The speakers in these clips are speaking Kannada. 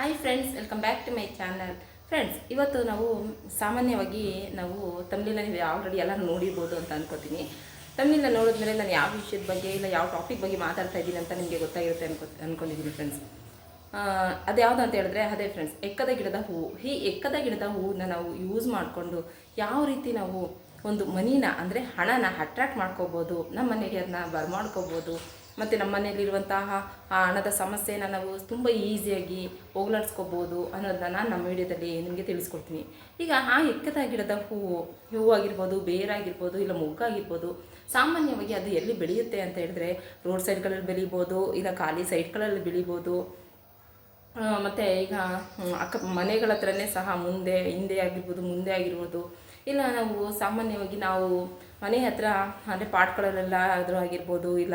Hi friends welcome back to my channel friends ಇವತ್ತು ನಾವು ಸಾಮಾನ್ಯವಾಗಿ ನಾವು ತಮಿಳಿನ ಆಲ್ರೆಡಿ ಎಲ್ಲ ನೋಡಿರ್ಬೋದು ಅಂತ ಅನ್ಕೋತೀನಿ. ತಮಿಳಿನ ನೋಡಿದ್ಮೇಲೆ ನಾನು ಯಾವ ವಿಷಯದ ಬಗ್ಗೆ ಇಲ್ಲ, ಯಾವ ಟಾಪಿಕ್ ಬಗ್ಗೆ ಮಾತಾಡ್ತಾ ಇದ್ದೀನಿ ಅಂತ ನಿಮಗೆ ಗೊತ್ತಾಗಿರುತ್ತೆ ಅನ್ಕೋ, ಅನ್ಕೊಂಡಿದ್ದೀನಿ ಫ್ರೆಂಡ್ಸ್ ಅದ್ಯಾವುದು ಅಂತ ಹೇಳಿದ್ರೆ, ಅದೇ ಫ್ರೆಂಡ್ಸ್ ಎಕ್ಕದ ಗಿಡದ ಹೂವು ಈ ಎಕ್ಕದ ಗಿಡದ ಹೂವನ್ನ ನಾವು ಯೂಸ್ ಮಾಡಿಕೊಂಡು ಯಾವ ರೀತಿ ನಾವು ಒಂದು ಮನಿನ ಅಂದರೆ ಹಣನ ಅಟ್ರಾಕ್ಟ್ ಮಾಡ್ಕೋಬೋದು ನಮ್ಮ ಮನೆಗೆ ಅದನ್ನ ಬರ್ಮಾಡ್ಕೋಬೋದು ಮತ್ತು ನಮ್ಮ ಮನೆಯಲ್ಲಿರುವಂತಹ, ಆ, ಹಣದ ಸಮಸ್ಯೆನ ನಾವು ತುಂಬ ಈಸಿಯಾಗಿ ಹೋಗ್ಲಾಡ್ಸ್ಕೋಬೋದು ಅನ್ನೋದನ್ನ ನಾನು ನಮ್ಮ ವಿಡಿಯೋದಲ್ಲಿ ನಿಮಗೆ ತಿಳಿಸ್ಕೊಡ್ತೀನಿ. ಈಗ ಆ ಎಕ್ಕದ ಗಿಡದ ಹೂವು, ಹೂವಾಗಿರ್ಬೋದು, ಬೇರಾಗಿರ್ಬೋದು, ಇಲ್ಲ ಮೊಗ್ಗಾಗಿರ್ಬೋದು, ಸಾಮಾನ್ಯವಾಗಿ ಅದು ಎಲ್ಲಿ ಬೆಳೆಯುತ್ತೆ ಅಂತ ಹೇಳಿದ್ರೆ ರೋಡ್ ಸೈಡ್ಗಳಲ್ಲಿ ಬೆಳಿಬೋದು, ಇಲ್ಲ ಖಾಲಿ ಸೈಡ್ಗಳಲ್ಲಿ ಬೆಳಿಬೋದು ಮತ್ತು ಈಗ ಅಕ್ಕ, ಮನೆಗಳ ಹತ್ರನೇ ಸಹ ಮುಂದೆ, ಹಿಂದೆ ಆಗಿರ್ಬೋದು, ಮುಂದೆ ಆಗಿರ್ಬೋದು, ಇಲ್ಲ ನಾವು ಸಾಮಾನ್ಯವಾಗಿ ನಾವು ಮನೆ ಹತ್ರ, ಅಂದರೆ ಪಾಟ್ಗಳಲ್ಲೆಲ್ಲ ಆದರೂ ಆಗಿರ್ಬೋದು, ಇಲ್ಲ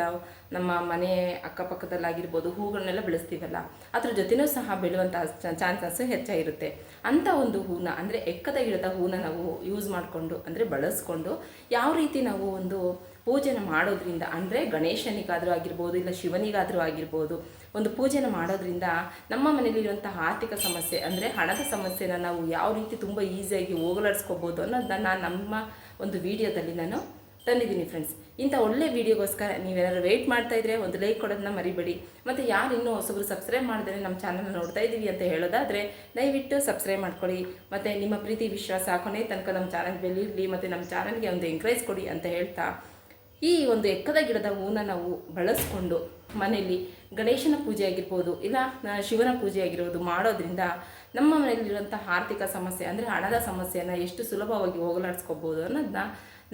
ನಮ್ಮ ಮನೆ ಅಕ್ಕಪಕ್ಕದಲ್ಲಾಗಿರ್ಬೋದು, ಹೂಗಳನ್ನೆಲ್ಲ ಬೆಳೆಸ್ತೀವಲ್ಲ, ಅದ್ರ ಜೊತೆಯೂ ಸಹ ಬೆಳೆಯುವಂಥ ಚಾನ್ಸಸ್ ಹೆಚ್ಚಾಗಿರುತ್ತೆ ಅಂಥ ಒಂದು ಹೂನ, ಅಂದರೆ ಎಕ್ಕದ ಗಿಡದ ಹೂನ ನಾವು ಯೂಸ್ ಮಾಡಿಕೊಂಡು, ಅಂದರೆ ಬಳಸ್ಕೊಂಡು, ಯಾವ ರೀತಿ ನಾವು ಒಂದು ಪೂಜೆನ ಮಾಡೋದ್ರಿಂದ, ಅಂದರೆ ಗಣೇಶನಿಗಾದರೂ ಆಗಿರ್ಬೋದು, ಇಲ್ಲ ಶಿವನಿಗಾದರೂ ಆಗಿರ್ಬೋದು ಒಂದು ಪೂಜೆನ ಮಾಡೋದ್ರಿಂದ ನಮ್ಮ ಮನೇಲಿರುವಂತಹ ಆರ್ಥಿಕ ಸಮಸ್ಯೆ ಅಂದರೆ ಹಣದ ಸಮಸ್ಯೆನ ನಾವು ಯಾವ ರೀತಿ ತುಂಬ ಈಸಿಯಾಗಿ ಹೋಗಲಾಡಿಸ್ಕೋಬೋದು ಅನ್ನೋದನ್ನ ನಾನು ನಮ್ಮ ಒಂದು ವಿಡಿಯೋದಲ್ಲಿ ನಾನು ತಂದಿದ್ದೀನಿ ಫ್ರೆಂಡ್ಸ್ ಇಂಥ ಒಳ್ಳೆ ವಿಡಿಯೋಗೋಸ್ಕರ ನೀವೇನಾದ್ರು ವೆಯ್ಟ್ ಮಾಡ್ತಾ ಇದ್ರೆ ಒಂದು ಲೈಕ್ ಕೊಡೋದನ್ನ ಮರಿಬೇಡಿ. ಮತ್ತು ಯಾರು ಇನ್ನೂ ಹೊಸಬ್ರು ಸಬ್ಸ್ಕ್ರೈಬ್ ಮಾಡಿದ್ರೆ ನಮ್ಮ ಚಾನಲ್ನ ನೋಡ್ತಾ ಇದ್ದೀವಿ ಅಂತ ಹೇಳೋದಾದರೆ ದಯವಿಟ್ಟು ಸಬ್ಸ್ಕ್ರೈಬ್ ಮಾಡ್ಕೊಳ್ಳಿ. ಮತ್ತು ನಿಮ್ಮ ಪ್ರೀತಿ, ವಿಶ್ವಾಸ ಕೊನೆ ತನಕ ನಮ್ಮ ಚಾನಲ್ ಬೆಲ್ಲಿರಲಿ ಮತ್ತು ನಮ್ಮ ಚಾನಲ್ಗೆ ಒಂದು ಎಂಕರೇಜ್ ಕೊಡಿ ಅಂತ ಹೇಳ್ತಾ ಈ ಒಂದು ಎಕ್ಕದ ಗಿಡದ ಹೂನ ನಾವು ಬಳಸ್ಕೊಂಡು ಮನೆಯಲ್ಲಿ ಗಣೇಶನ ಪೂಜೆ ಆಗಿರ್ಬೋದು, ಇಲ್ಲ ಶಿವನ ಪೂಜೆ ಆಗಿರ್ಬೋದು ಮಾಡೋದ್ರಿಂದ ನಮ್ಮ ಮನೆಯಲ್ಲಿರುವಂಥ ಆರ್ಥಿಕ ಸಮಸ್ಯೆ, ಅಂದರೆ ಹಣದ ಸಮಸ್ಯೆಯನ್ನು ಎಷ್ಟು ಸುಲಭವಾಗಿ ಹೋಗಲಾಡಿಸ್ಕೋಬೋದು ಅನ್ನೋದನ್ನ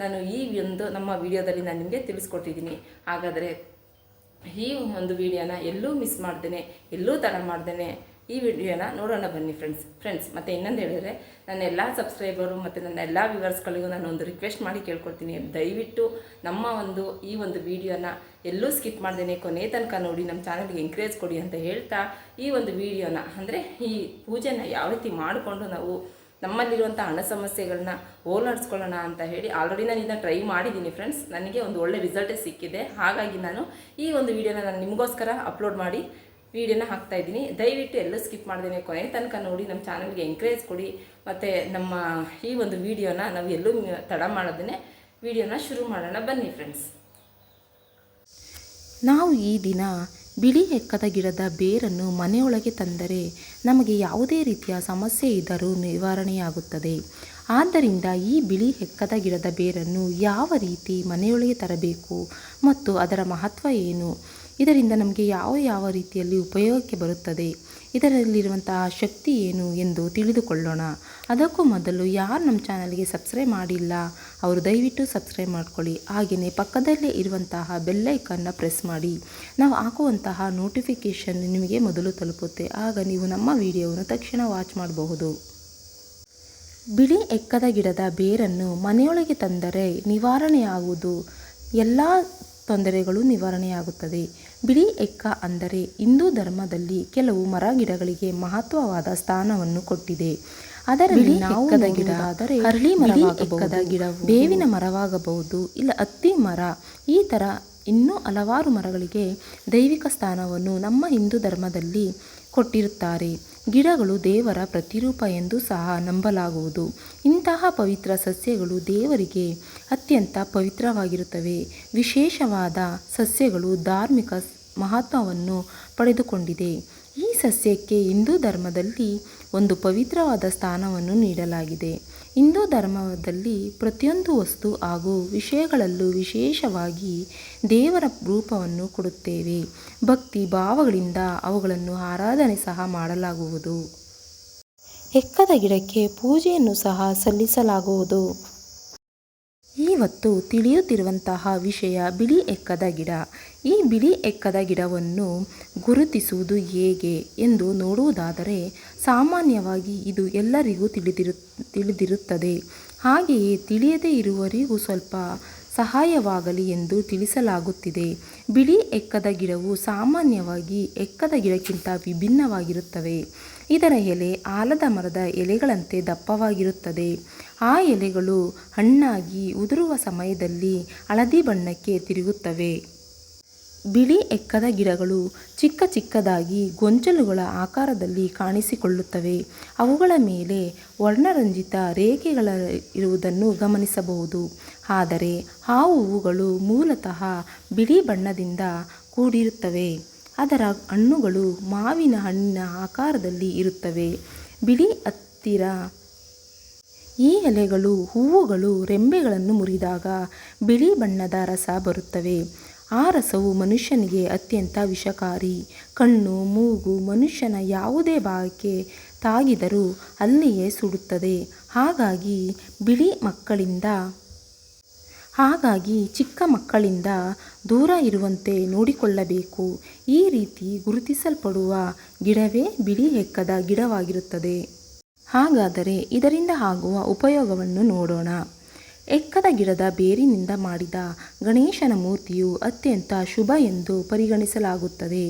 ನಾನು ಈ ಒಂದು ನಮ್ಮ ವಿಡಿಯೋದಲ್ಲಿ ನಾನು ನಿಮಗೆ ತಿಳಿಸ್ಕೊಟ್ಟಿದ್ದೀನಿ. ಹಾಗಾದರೆ ಈ ಒಂದು ವಿಡಿಯೋನ ಎಲ್ಲೂ ಮಿಸ್ ಮಾಡ್ದೇನೆ, ಎಲ್ಲೂ ತಡ ಮಾಡ್ದೇನೆ. ಈ ವಿಡಿಯೋನ ನೋಡೋಣ ಬನ್ನಿ ಫ್ರೆಂಡ್ಸ್ ಫ್ರೆಂಡ್ಸ್ ಮತ್ತು ಇನ್ನೊಂದು ಹೇಳಿದರೆ, ನನ್ನ ಎಲ್ಲ ಸಬ್ಸ್ಕ್ರೈಬರು ಮತ್ತು ನನ್ನ ಎಲ್ಲ ವ್ಯೂವರ್ಸ್ಗಳಿಗೂ ನಾನು ಒಂದು ರಿಕ್ವೆಸ್ಟ್ ಮಾಡಿ ಕೇಳ್ಕೊಳ್ತೀನಿ ದಯವಿಟ್ಟು ನಮ್ಮ ಒಂದು, ಈ ಒಂದು ವಿಡಿಯೋನ ಎಲ್ಲೂ ಸ್ಕಿಪ್ ಮಾಡ್ದೇನೆ, ಕೊನೆ ತನಕ ನೋಡಿ ನಮ್ಮ ಚಾನಲ್ಗೆ ಎಂಕರೇಜ್ ಕೊಡಿ ಅಂತ ಹೇಳ್ತಾ ಈ ಒಂದು ವಿಡಿಯೋನ, ಅಂದರೆ ಈ ಪೂಜೆನ ಯಾವ ರೀತಿ ಮಾಡಿಕೊಂಡು ನಾವು ನಮ್ಮಲ್ಲಿರುವಂಥ ಹಣ ಸಮಸ್ಯೆಗಳನ್ನ ಹೋಲಾಡಿಸ್ಕೊಳ್ಳೋಣ ಅಂತ ಹೇಳಿ ಆಲ್ರೆಡಿ ನಾನು ಇದನ್ನ ಟ್ರೈ ಮಾಡಿದ್ದೀನಿ ಫ್ರೆಂಡ್ಸ್ ನನಗೆ ಒಂದು ಒಳ್ಳೆ ರಿಸಲ್ಟೇ ಸಿಕ್ಕಿದೆ. ಹಾಗಾಗಿ ನಾನು ಈ ಒಂದು ವಿಡಿಯೋನ ನಾನು ನಿಮಗೋಸ್ಕರ ಅಪ್ಲೋಡ್ ಮಾಡಿ ವಿಡಿಯೋನ ಹಾಕ್ತಾ ಇದ್ದೀನಿ. ದಯವಿಟ್ಟು ಎಲ್ಲೂ ಸ್ಕಿಪ್ ಮಾಡ್ದೇನೆ ಕೊನೆ ತನಕ ನೋಡಿ, ನಮ್ಮ ಚಾನಲ್ಗೆ ಎಂಕರೇಜ್ ಕೊಡಿ. ಮತ್ತು ನಮ್ಮ ಈ ಒಂದು ವಿಡಿಯೋನ ನಾವು ಎಲ್ಲೂ ತಡ ಮಾಡೋದನ್ನೇ ವಿಡಿಯೋನ ಶುರು ಮಾಡೋಣ. ಬನ್ನಿ ಫ್ರೆಂಡ್ಸ್ ನಾವು ಈ ದಿನ ಬಿಳಿ ಹೆಕ್ಕದ ಗಿಡದ ಬೇರನ್ನು ಮನೆಯೊಳಗೆ ತಂದರೆ ನಮಗೆ ಯಾವುದೇ ರೀತಿಯ ಸಮಸ್ಯೆ ಇದ್ದರೂ ನಿವಾರಣೆಯಾಗುತ್ತದೆ. ಆದ್ದರಿಂದ ಈ ಬಿಳಿ ಹೆಕ್ಕದ ಗಿಡದ ಬೇರನ್ನು ಯಾವ ರೀತಿ ಮನೆಯೊಳಗೆ ತರಬೇಕು ಮತ್ತು ಅದರ ಮಹತ್ವ ಏನು? ಇದರಿಂದ ನಮಗೆ ಯಾವ ಯಾವ ರೀತಿಯಲ್ಲಿ ಉಪಯೋಗಕ್ಕೆ ಬರುತ್ತದೆ? ಇದರಲ್ಲಿರುವಂತಹ ಶಕ್ತಿ ಏನು ಎಂದು ತಿಳಿದುಕೊಳ್ಳೋಣ. ಅದಕ್ಕೂ ಮೊದಲು ಯಾರು ನಮ್ಮ ಚಾನಲ್ಗೆ ಸಬ್ಸ್ಕ್ರೈಬ್ ಮಾಡಿಲ್ಲ, ಅವರು ದಯವಿಟ್ಟು ಸಬ್ಸ್ಕ್ರೈಬ್ ಮಾಡ್ಕೊಳ್ಳಿ. ಹಾಗೆಯೇ ಪಕ್ಕದಲ್ಲೇ ಇರುವಂತಹ ಬೆಲ್ಲೈಕನ್ನ ಪ್ರೆಸ್ ಮಾಡಿ. ನಾವು ಹಾಕುವಂತಹ ನೋಟಿಫಿಕೇಷನ್ ನಿಮಗೆ ಮೊದಲು ತಲುಪುತ್ತೆ. ಆಗ ನೀವು ನಮ್ಮ ವಿಡಿಯೋವನ್ನು ತಕ್ಷಣ ವಾಚ್ ಮಾಡಬಹುದು. ಬಿಳಿ ಎಕ್ಕದ ಗಿಡದ ಬೇರನ್ನು ಮನೆಯೊಳಗೆ ತಂದರೆ ನಿವಾರಣೆಯಾಗುವುದು. ಎಲ್ಲ ತೊಂದರೆಗಳು ನಿವಾರಣೆಯಾಗುತ್ತದೆ. ಬಿಳಿ ಎಕ್ಕ ಅಂದರೆ ಹಿಂದೂ ಧರ್ಮದಲ್ಲಿ ಕೆಲವು ಮರ ಗಿಡಗಳಿಗೆ ಮಹತ್ವವಾದ ಸ್ಥಾನವನ್ನು ಕೊಟ್ಟಿದೆ. ಅದರಲ್ಲಿ ನಾವು ಗಿಡ ಆದರೆ ಹರಳಿ ಮರವಾಗಬಹುದು ಗಿಡ ಬೇವಿನ ಮರವಾಗಬಹುದು ಇಲ್ಲ ಹತ್ತಿ ಮರ ಈ ಥರ ಇನ್ನೂ ಹಲವಾರು ಮರಗಳಿಗೆ ದೈವಿಕ ಸ್ಥಾನವನ್ನು ನಮ್ಮ ಹಿಂದೂ ಧರ್ಮದಲ್ಲಿ ಕೊಟ್ಟಿರುತ್ತಾರೆ. ಗಿಡಗಳು ದೇವರ ಪ್ರತಿರೂಪ ಎಂದು ಸಹ ನಂಬಲಾಗುವುದು. ಇಂತಹ ಪವಿತ್ರ ಸಸ್ಯಗಳು ದೇವರಿಗೆ ಅತ್ಯಂತ ಪವಿತ್ರವಾಗಿರುತ್ತವೆ. ವಿಶೇಷವಾದ ಸಸ್ಯಗಳು ಧಾರ್ಮಿಕ ಮಹತ್ವವನ್ನು ಪಡೆದುಕೊಂಡಿದೆ. ಈ ಸಸ್ಯಕ್ಕೆ ಹಿಂದೂ ಧರ್ಮದಲ್ಲಿ ಒಂದು ಪವಿತ್ರವಾದ ಸ್ಥಾನವನ್ನು ನೀಡಲಾಗಿದೆ. ಹಿಂದೂ ಧರ್ಮದಲ್ಲಿ ಪ್ರತಿಯೊಂದು ವಸ್ತು ಹಾಗೂ ವಿಷಯಗಳಲ್ಲೂ ವಿಶೇಷವಾಗಿ ದೇವರ ರೂಪವನ್ನು ಕೊಡುತ್ತೇವೆ. ಭಕ್ತಿ ಭಾವಗಳಿಂದ ಅವುಗಳನ್ನು ಆರಾಧನೆ ಸಹ ಮಾಡಲಾಗುವುದು. ಹೆಕ್ಕದ ಗಿಡಕ್ಕೆ ಪೂಜೆಯನ್ನು ಸಹ ಸಲ್ಲಿಸಲಾಗುವುದು. ಇವತ್ತು ತಿಳಿಯುತ್ತಿರುವಂತಹ ವಿಷಯ ಬಿಳಿ ಎಕ್ಕದ ಗಿಡ. ಈ ಬಿಳಿ ಎಕ್ಕದ ಗಿಡವನ್ನು ಗುರುತಿಸುವುದು ಹೇಗೆ ಎಂದು ನೋಡುವುದಾದರೆ ಸಾಮಾನ್ಯವಾಗಿ ಇದು ಎಲ್ಲರಿಗೂ ತಿಳಿದಿರು, ತಿಳಿದಿರುತ್ತದೆ. ಹಾಗೆಯೇ ತಿಳಿಯದೇ ಇರುವರಿಗೂ ಸ್ವಲ್ಪ ಸಹಾಯವಾಗಲಿ ಎಂದು ತಿಳಿಸಲಾಗುತ್ತಿದೆ. ಬಿಳಿ ಎಕ್ಕದ ಗಿಡವು ಸಾಮಾನ್ಯವಾಗಿ ಎಕ್ಕದ ಗಿಡಕ್ಕಿಂತ ವಿಭಿನ್ನವಾಗಿರುತ್ತವೆ. ಇದರ ಎಲೆ ಆಲದ ಮರದ ಎಲೆಗಳಂತೆ ದಪ್ಪವಾಗಿರುತ್ತದೆ. ಆ ಎಲೆಗಳು ಹಣ್ಣಾಗಿ ಉದುರುವ ಸಮಯದಲ್ಲಿ ಹಳದಿ ಬಣ್ಣಕ್ಕೆ ತಿರುಗುತ್ತವೆ. ಬಿಳಿ ಎಕ್ಕದ ಗಿಡಗಳು ಚಿಕ್ಕ ಚಿಕ್ಕದಾಗಿ ಗೊಂಚಲುಗಳ ಆಕಾರದಲ್ಲಿ ಕಾಣಿಸಿಕೊಳ್ಳುತ್ತವೆ. ಅವುಗಳ ಮೇಲೆ ವರ್ಣರಂಜಿತ ರೇಖೆಗಳ ಇರುವುದನ್ನು ಗಮನಿಸಬಹುದು. ಆದರೆ ಆ ಹೂವುಗಳು ಮೂಲತಃ ಬಿಳಿ ಬಣ್ಣದಿಂದ ಕೂಡಿರುತ್ತವೆ. ಅದರ ಹಣ್ಣುಗಳು ಮಾವಿನ ಹಣ್ಣಿನ ಆಕಾರದಲ್ಲಿ ಇರುತ್ತವೆ. ಬಿಳಿ ಹತ್ತಿರ ಈ ಎಲೆಗಳು, ಹೂವುಗಳು, ರೆಂಬೆಗಳನ್ನು ಮುರಿದಾಗ ಬಿಳಿ ಬಣ್ಣದ ರಸ ಬರುತ್ತವೆ. ಆ ರಸವು ಮನುಷ್ಯನಿಗೆ ಅತ್ಯಂತ ವಿಷಕಾರಿ. ಕಣ್ಣು, ಮೂಗು ಮನುಷ್ಯನ ಯಾವುದೇ ಭಾಗಕ್ಕೆ ತಾಗಿದರೂ ಅಲ್ಲಿಯೇ ಸುಡುತ್ತದೆ. ಹಾಗಾಗಿ ಬಿಳಿ ಮಕ್ಕಳಿಂದ, ಹಾಗಾಗಿ ಚಿಕ್ಕ ಮಕ್ಕಳಿಂದ ದೂರ ಇರುವಂತೆ ನೋಡಿಕೊಳ್ಳಬೇಕು. ಈ ರೀತಿ ಗುರುತಿಸಲ್ಪಡುವ ಗಿಡವೇ ಬಿಳಿ ಹೆಕ್ಕದ ಗಿಡವಾಗಿರುತ್ತದೆ. ಹಾಗಾದರೆ ಇದರಿಂದ ಆಗುವ ಉಪಯೋಗವನ್ನು ನೋಡೋಣ. ಎಕ್ಕದ ಗಿಡದ ಬೇರಿನಿಂದ ಮಾಡಿದ ಗಣೇಶನ ಮೂರ್ತಿಯು ಅತ್ಯಂತ ಶುಭ ಎಂದು ಪರಿಗಣಿಸಲಾಗುತ್ತದೆ.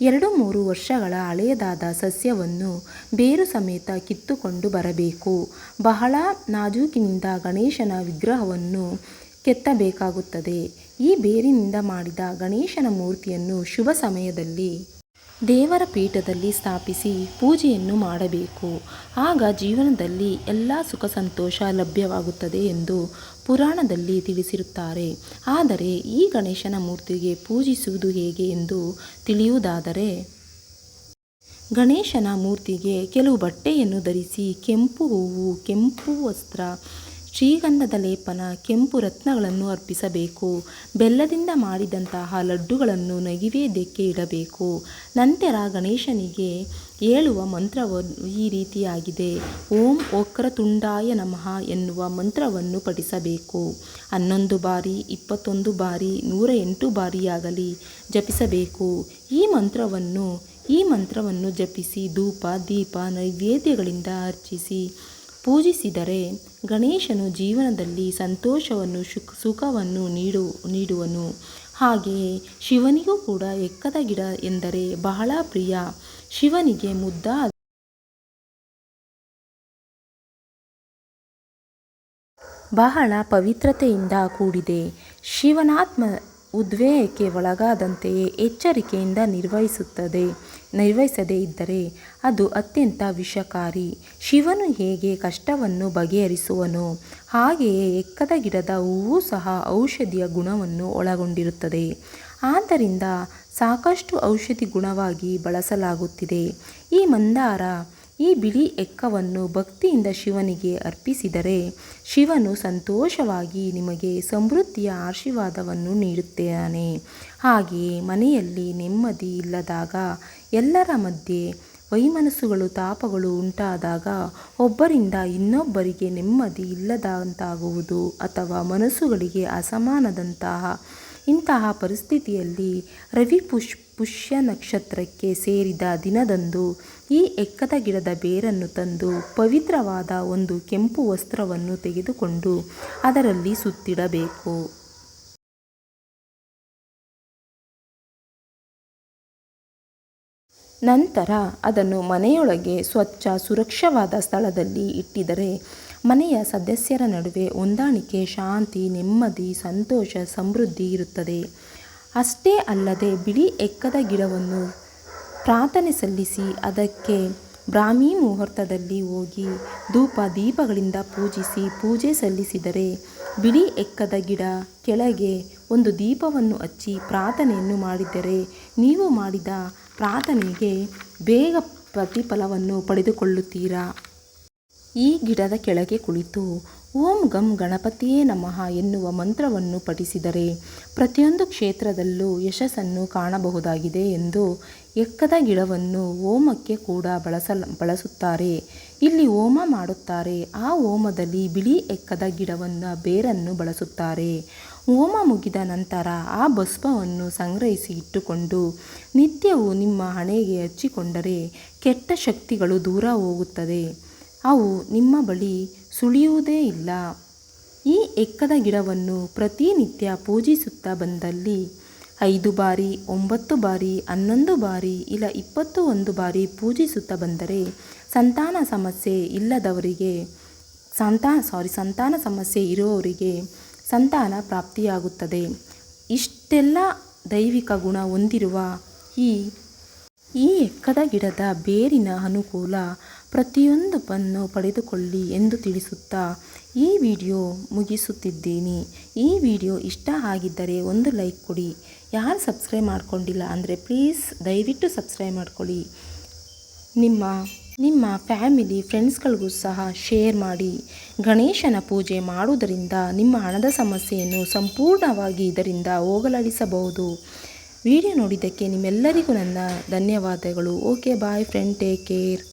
ಎರಡು ಮೂರು ವರ್ಷಗಳ ಹಳೆಯದಾದ ಸಸ್ಯವನ್ನು ಬೇರು ಸಮೇತ ಕಿತ್ತುಕೊಂಡು ಬರಬೇಕು. ಬಹಳ ನಾಜೂಕಿನಿಂದ ಗಣೇಶನ ವಿಗ್ರಹವನ್ನು ಕೆತ್ತಬೇಕಾಗುತ್ತದೆ. ಈ ಬೇರಿನಿಂದ ಮಾಡಿದ ಗಣೇಶನ ಮೂರ್ತಿಯನ್ನು ಶುಭ ಸಮಯದಲ್ಲಿ ದೇವರ ಪೀಠದಲ್ಲಿ ಸ್ಥಾಪಿಸಿ ಪೂಜೆಯನ್ನು ಮಾಡಬೇಕು. ಆಗ ಜೀವನದಲ್ಲಿ ಎಲ್ಲ ಸುಖ ಸಂತೋಷ ಲಭ್ಯವಾಗುತ್ತದೆ ಎಂದು ಪುರಾಣದಲ್ಲಿ ತಿಳಿಸಿರುತ್ತಾರೆ. ಆದರೆ ಈ ಗಣೇಶನ ಮೂರ್ತಿಗೆ ಪೂಜಿಸುವುದು ಹೇಗೆ ಎಂದು ತಿಳಿಯುವುದಾದರೆ, ಗಣೇಶನ ಮೂರ್ತಿಗೆ ಕೆಲವು ಬಟ್ಟೆಯನ್ನು ಧರಿಸಿ ಕೆಂಪು ಹೂವು, ಕೆಂಪು ವಸ್ತ್ರ ಶ್ರೀಗಂಧದ ಲೇಪನ ಕೆಂಪು ರತ್ನಗಳನ್ನು ಅರ್ಪಿಸಬೇಕು. ಬೆಲ್ಲದಿಂದ ಮಾಡಿದಂತಹ ಲಡ್ಡುಗಳನ್ನು ನೈವೇದ್ಯಕ್ಕೆ ಇಡಬೇಕು. ನಂತರ ಗಣೇಶನಿಗೆ ಹೇಳುವ ಮಂತ್ರವು, ಈ ರೀತಿಯಾಗಿದೆ. ಓಂ ವಕ್ರತುಂಡಾಯ ನಮಃ ಎನ್ನುವ ಮಂತ್ರವನ್ನು ಪಠಿಸಬೇಕು. ಹನ್ನೊಂದು ಬಾರಿ, ಇಪ್ಪತ್ತೊಂದು ಬಾರಿ, ನೂರ ಎಂಟು ಬಾರಿಯಾಗಲಿ ಜಪಿಸಬೇಕು. ಈ ಮಂತ್ರವನ್ನು ಈ ಮಂತ್ರವನ್ನು ಜಪಿಸಿ ಧೂಪ, ದೀಪ, ನೈವೇದ್ಯಗಳಿಂದ ಅರ್ಚಿಸಿ ಪೂಜಿಸಿದರೆ ಗಣೇಶನು ಜೀವನದಲ್ಲಿ ಸಂತೋಷವನ್ನು, ಸುಖ, ಸುಖವನ್ನು ನೀಡು, ನೀಡುವನು. ಹಾಗೆಯೇ ಶಿವನಿಗೂ ಕೂಡ ಎಕ್ಕದ ಗಿಡ ಎಂದರೆ ಬಹಳ ಪ್ರಿಯ. ಶಿವನಿಗೆ ಮುದ್ದಾದ ಬಹಳ ಪವಿತ್ರತೆಯಿಂದ ಕೂಡಿದೆ. ಶಿವನಾತ್ಮ ಉದ್ವೇಗಕ್ಕೆ ಒಳಗಾದಂತೆಯೇ ಎಚ್ಚರಿಕೆಯಿಂದ ನಿರ್ವಹಿಸುತ್ತದೆ. ನಿರ್ವಹಿಸದೇ ಇದ್ದರೆ ಅದು ಅತ್ಯಂತ ವಿಷಕಾರಿ. ಶಿವನು ಹೇಗೆ ಕಷ್ಟವನ್ನು ಬಗೆಹರಿಸುವನು ಹಾಗೆಯೇ ಎಕ್ಕದ ಗಿಡದ ಹೂವು ಸಹ ಔಷಧಿಯ ಗುಣವನ್ನು ಒಳಗೊಂಡಿರುತ್ತದೆ. ಆದ್ದರಿಂದ ಸಾಕಷ್ಟು ಔಷಧಿ ಗುಣವಾಗಿ ಬಳಸಲಾಗುತ್ತಿದೆ. ಈ ಮಂದಾರ ಈ ಬಿಳಿ ಎಕ್ಕವನ್ನು ಭಕ್ತಿಯಿಂದ ಶಿವನಿಗೆ ಅರ್ಪಿಸಿದರೆ ಶಿವನು ಸಂತೋಷವಾಗಿ ನಿಮಗೆ ಸಮೃದ್ಧಿಯ ಆಶೀರ್ವಾದವನ್ನು ನೀಡುತ್ತಾನೆ. ಹಾಗೆಯೇ ಮನೆಯಲ್ಲಿ ನೆಮ್ಮದಿ ಇಲ್ಲದಾಗ, ಎಲ್ಲರ ಮಧ್ಯೆ ವೈಮನಸ್ಸುಗಳು, ತಾಪಗಳು ಉಂಟಾದಾಗ ಒಬ್ಬರಿಂದ ಇನ್ನೊಬ್ಬರಿಗೆ ನೆಮ್ಮದಿ ಇಲ್ಲದಂತಾಗುವುದು ಅಥವಾ ಮನಸ್ಸುಗಳಿಗೆ ಅಸಮಾನದಂತಹ ಇಂತಹ ಪರಿಸ್ಥಿತಿಯಲ್ಲಿ ರವಿ ಪುಷ್ ಪುಷ್ಯ ನಕ್ಷತ್ರಕ್ಕೆ ಸೇರಿದ ದಿನದಂದು ಈ ಎಕ್ಕದ ಗಿಡದ ಬೇರನ್ನು ತಂದು ಪವಿತ್ರವಾದ ಒಂದು ಕೆಂಪು ವಸ್ತ್ರವನ್ನು ತೆಗೆದುಕೊಂಡು ಅದರಲ್ಲಿ ಸುತ್ತಿಡಬೇಕು. ನಂತರ ಅದನ್ನು ಮನೆಯೊಳಗೆ ಸ್ವಚ್ಛ ಸುರಕ್ಷವಾದ ಸ್ಥಳದಲ್ಲಿ ಇಟ್ಟಿದರೆ ಮನೆಯ ಸದಸ್ಯರ ನಡುವೆ ಹೊಂದಾಣಿಕೆ, ಶಾಂತಿ, ನೆಮ್ಮದಿ, ಸಂತೋಷ, ಸಮೃದ್ಧಿ ಇರುತ್ತದೆ. ಅಷ್ಟೇ ಅಲ್ಲದೆ ಬಿಳಿ ಎಕ್ಕದ ಗಿಡವನ್ನು ಪ್ರಾರ್ಥನೆ ಸಲ್ಲಿಸಿ ಅದಕ್ಕೆ ಬ್ರಾಹ್ಮಿ ಮುಹೂರ್ತದಲ್ಲಿ ಹೋಗಿ ಧೂಪ ದೀಪಗಳಿಂದ ಪೂಜಿಸಿ ಪೂಜೆ ಸಲ್ಲಿಸಿದರೆ ಬಿಳಿ ಎಕ್ಕದ ಗಿಡ ಕೆಳಗೆ ಒಂದು ದೀಪವನ್ನು ಹಚ್ಚಿ ಪ್ರಾರ್ಥನೆಯನ್ನು ಮಾಡಿದರೆ ನೀವು ಮಾಡಿದ ಪ್ರಾರ್ಥನೆಗೆ ಬೇಗ ಪ್ರತಿಫಲವನ್ನು ಪಡೆದುಕೊಳ್ಳುತ್ತೀರಾ? ಈ ಗಿಡದ ಕೆಳಗೆ ಕುಳಿತು, ಓಂ ಗಂ ಗಣಪತಿಯೇ ನಮಃ ಎನ್ನುವ ಮಂತ್ರವನ್ನು ಪಠಿಸಿದರೆ ಪ್ರತಿಯೊಂದು ಕ್ಷೇತ್ರದಲ್ಲೂ ಯಶಸ್ಸನ್ನು ಕಾಣಬಹುದಾಗಿದೆ ಎಂದು ಎಕ್ಕದ ಗಿಡವನ್ನು ಓಮಕ್ಕೆ ಕೂಡ ಬಳಸುತ್ತಾರೆ. ಇಲ್ಲಿ ಹೋಮ ಮಾಡುತ್ತಾರೆ. ಆ ಓಮದಲ್ಲಿ ಬಿಳಿ ಎಕ್ಕದ ಗಿಡವನ್ನು ಬೇರನ್ನು ಬಳಸುತ್ತಾರೆ. ಓಮ ಮುಗಿದ ನಂತರ ಆ ಭಸ್ಮವನ್ನು ಸಂಗ್ರಹಿಸಿ ಇಟ್ಟುಕೊಂಡು ನಿತ್ಯವೂ ನಿಮ್ಮ ಹಣೆಗೆ ಹಚ್ಚಿಕೊಂಡರೆ ಕೆಟ್ಟ ಶಕ್ತಿಗಳು ದೂರ ಹೋಗುತ್ತದೆ. ಅವು ನಿಮ್ಮ ಬಳಿ ಸುಳಿಯುವುದೇ ಇಲ್ಲ. ಈ ಎಕ್ಕದ ಗಿಡವನ್ನು ಪ್ರತಿನಿತ್ಯ ಪೂಜಿಸುತ್ತಾ ಬಂದಲ್ಲಿ ಐದು ಬಾರಿ, ಒಂಬತ್ತು ಬಾರಿ, ಹನ್ನೊಂದು ಬಾರಿ, ಇಲ್ಲ ಇಪ್ಪತ್ತು ಒಂದು ಬಾರಿ ಪೂಜಿಸುತ್ತಾ ಬಂದರೆ ಸಂತಾನ ಸಮಸ್ಯೆ ಇಲ್ಲದವರಿಗೆ ಸಂತಾನ ಸಾರಿ ಸಂತಾನ ಸಮಸ್ಯೆ ಇರುವವರಿಗೆ ಸಂತಾನ ಪ್ರಾಪ್ತಿಯಾಗುತ್ತದೆ. ಇಷ್ಟೆಲ್ಲ ದೈವಿಕ ಗುಣ ಹೊಂದಿರುವ ಈ ಈ ಎಕ್ಕದ ಗಿಡದ ಬೇರಿನ ಅನುಕೂಲ ಪ್ರತಿಯೊಂದನ್ನು ಪಡೆದುಕೊಳ್ಳಿ ಎಂದು ತಿಳಿಸುತ್ತಾ ಈ ವಿಡಿಯೋ ಮುಗಿಸುತ್ತಿದ್ದೀನಿ. ಈ ವಿಡಿಯೋ ಇಷ್ಟ ಆಗಿದ್ದರೆ ಒಂದು ಲೈಕ್ ಕೊಡಿ. ಯಾರು ಸಬ್ಸ್ಕ್ರೈಬ್ ಮಾಡ್ಕೊಂಡಿಲ್ಲ ಅಂದರೆ ಪ್ಲೀಸ್ ದಯವಿಟ್ಟು ಸಬ್ಸ್ಕ್ರೈಬ್ ಮಾಡ್ಕೊಳ್ಳಿ. ನಿಮ್ಮ ನಿಮ್ಮ ಫ್ಯಾಮಿಲಿ, ಫ್ರೆಂಡ್ಸ್ಗಳಿಗೂ ಸಹ ಶೇರ್ ಮಾಡಿ. ಗಣೇಶನ ಪೂಜೆ ಮಾಡುವುದರಿಂದ ನಿಮ್ಮ ಹಣದ ಸಮಸ್ಯೆಯನ್ನು ಸಂಪೂರ್ಣವಾಗಿ ಇದರಿಂದ ಹೋಗಲಾಡಿಸಬಹುದು. ವಿಡಿಯೋ ನೋಡಿದ್ದಕ್ಕೆ ನಿಮ್ಮೆಲ್ಲರಿಗೂ ನನ್ನ ಧನ್ಯವಾದಗಳು. Okay, bye friend, take care.